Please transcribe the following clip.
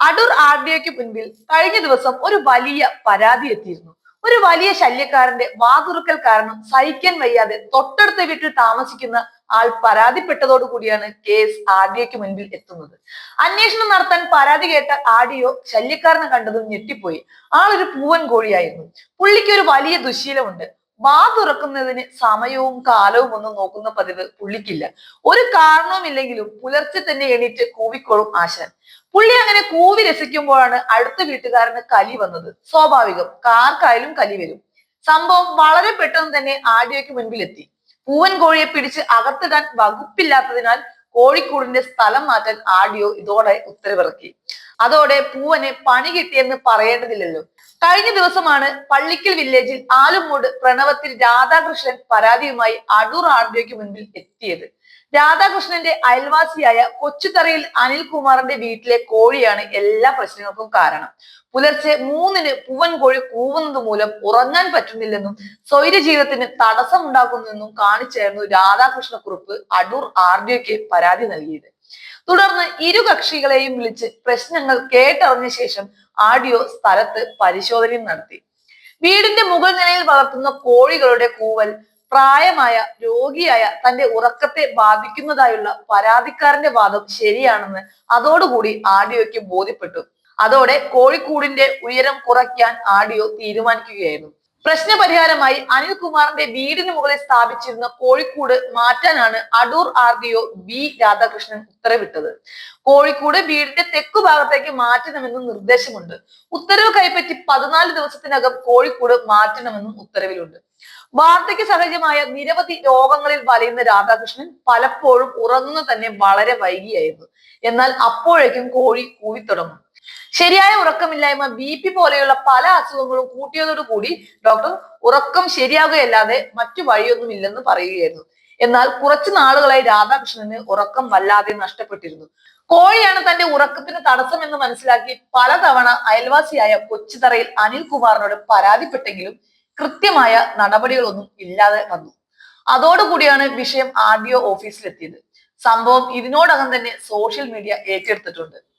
Adoor R D ഒക്ക് മുൻപിൽ കഴിഞ്ഞ ദിവസം ഒരു വലിയ പരാതി എത്തിയിരുന്നു. ഒരു വലിയ ശല്യക്കാരന്റെ വാതുറുക്കൽ കാരണം സഹിക്കാൻ വയ്യാതെ തൊട്ടടുത്ത വീട്ടിൽ താമസിക്കുന്ന ആൾ പരാതിപ്പെട്ടതോടുകൂടിയാണ് കേസ് ആർ ഡി ഒക്ക് മുൻപിൽ എത്തുന്നത്. അന്വേഷണം നടത്താൻ പരാതി കേട്ട ഒ ശല്യക്കാരനെ കണ്ടതും ഞെട്ടിപ്പോയി. ആളൊരു പൂവൻ കോഴിയായിരുന്നു. പുള്ളിക്ക് ഒരു വലിയ ദുശീലമുണ്ട്. വാ തുറക്കുന്നതിന് സമയവും കാലവും ഒന്നും നോക്കുന്ന പതിവ് പുള്ളിക്കില്ല. ഒരു കാരണവുമില്ലെങ്കിലും പുലർച്ചെ തന്നെ എണീറ്റ് കൂവിക്കോളും ആശാൻ. പുള്ളി അങ്ങനെ കൂവി രസിക്കുമ്പോഴാണ് അടുത്ത വീട്ടുകാരന് കലി വന്നത്. സ്വാഭാവികം കാർക്കായാലും കലി വരും. സംഭവം വളരെ പെട്ടെന്ന് തന്നെ ആഡിയോയ്ക്ക് മുൻപിലെത്തി. പൂവൻ കോഴിയെ പിടിച്ച് അകത്തിടാൻ വകുപ്പില്ലാത്തതിനാൽ കോഴിക്കൂടിന്റെ സ്ഥലം മാറ്റാൻ ആഡിയോ ഇതോടെ ഉത്തരവിറക്കി. അതോടെ പൂവനെ പണി കിട്ടിയെന്ന് പറയേണ്ടതില്ലല്ലോ. കഴിഞ്ഞ ദിവസമാണ് പള്ളിക്കൽ വില്ലേജിൽ ആലുമൂട് പ്രണവത്തിൽ രാധാകൃഷ്ണൻ പരാതിയുമായി അടൂർ ആർഡിയോയ്ക്ക് മുൻപിൽ എത്തിയത്. രാധാകൃഷ്ണന്റെ അയൽവാസിയായ കൊച്ചുതറയിൽ അനിൽകുമാറിന്റെ വീട്ടിലെ കോഴിയാണ് എല്ലാ പ്രശ്നങ്ങൾക്കും കാരണം. പുലർച്ചെ മൂന്നിന് പൂവൻ കോഴി കൂവുന്നത് മൂലം ഉറങ്ങാൻ പറ്റുന്നില്ലെന്നും സ്വൈര ജീവിതത്തിന് തടസ്സം ഉണ്ടാക്കുന്നെന്നും കാണിച്ചായിരുന്നു രാധാകൃഷ്ണ കുറുപ്പ് അടൂർ ആർഡിയോയ്ക്ക് പരാതി നൽകിയത്. തുടർന്ന് ഇരു കക്ഷികളെയും വിളിച്ച് പ്രശ്നങ്ങൾ കേട്ടറിഞ്ഞ ശേഷം ആഡിയോ സ്ഥലത്ത് പരിശോധനയും നടത്തി. വീടിന്റെ മുകൾ നിലയിൽ വളർത്തുന്ന കോഴികളുടെ കൂവൽ പ്രായമായ രോഗിയായ തന്റെ ഉറക്കത്തെ ബാധിക്കുന്നതായുള്ള പരാതിക്കാരന്റെ വാദം ശരിയാണെന്ന് അതോടുകൂടി ആഡിയോയ്ക്ക് ബോധ്യപ്പെട്ടു. അതോടെ കോഴിക്കൂടിന്റെ ഉയരം കുറയ്ക്കാൻ ആഡിയോ തീരുമാനിക്കുകയായിരുന്നു. പ്രശ്നപരിഹാരമായി അനിൽകുമാറിന്റെ വീടിന് മുകളിൽ സ്ഥാപിച്ചിരുന്ന കോഴിക്കൂട് മാറ്റാനാണ് Adoor R D O B Radhakrishnan ഉത്തരവിട്ടത്. കോഴിക്കൂട് വീടിന്റെ തെക്കു ഭാഗത്തേക്ക് മാറ്റണമെന്നും നിർദ്ദേശമുണ്ട്. ഉത്തരവ് കൈപ്പറ്റി പതിനാല് ദിവസത്തിനകം കോഴിക്കൂട് മാറ്റണമെന്നും ഉത്തരവിലുണ്ട്. വാർദ്ധക്യ സഹജമായ നിരവധി രോഗങ്ങളിൽ വലയുന്ന രാധാകൃഷ്ണൻ പലപ്പോഴും ഉറങ്ങുന്ന തന്നെ വളരെ വൈകിയായിരുന്നു. എന്നാൽ അപ്പോഴേക്കും കോഴി കൂവിത്തുടങ്ങും. ശരിയായ ഉറക്കമില്ലായ്മ ബി പി പോലെയുള്ള പല അസുഖങ്ങളും കൂട്ടിയതോടുകൂടി ഡോക്ടർ ഉറക്കം ശരിയാകുകയല്ലാതെ മറ്റു വഴിയൊന്നുമില്ലെന്ന് പറയുകയായിരുന്നു. എന്നാൽ കുറച്ചു നാളുകളായി രാധാകൃഷ്ണന് ഉറക്കം വല്ലാതെ നഷ്ടപ്പെട്ടിരുന്നു. കോഴിയാണ് തന്റെ ഉറക്കത്തിന് തടസ്സമെന്ന് മനസ്സിലാക്കി പലതവണ അയൽവാസിയായ കൊച്ചുതറയിൽ അനിൽകുമാറിനോട് പരാതിപ്പെട്ടെങ്കിലും കൃത്യമായ നടപടികളൊന്നും ഇല്ലാതെ വന്നു. അതോടുകൂടിയാണ് വിഷയം ആർ ഡി ഒ ഓഫീസിലെത്തിയത് സംഭവം ഇതിനോടകം തന്നെ സോഷ്യൽ മീഡിയ ഏറ്റെടുത്തിട്ടുണ്ട്.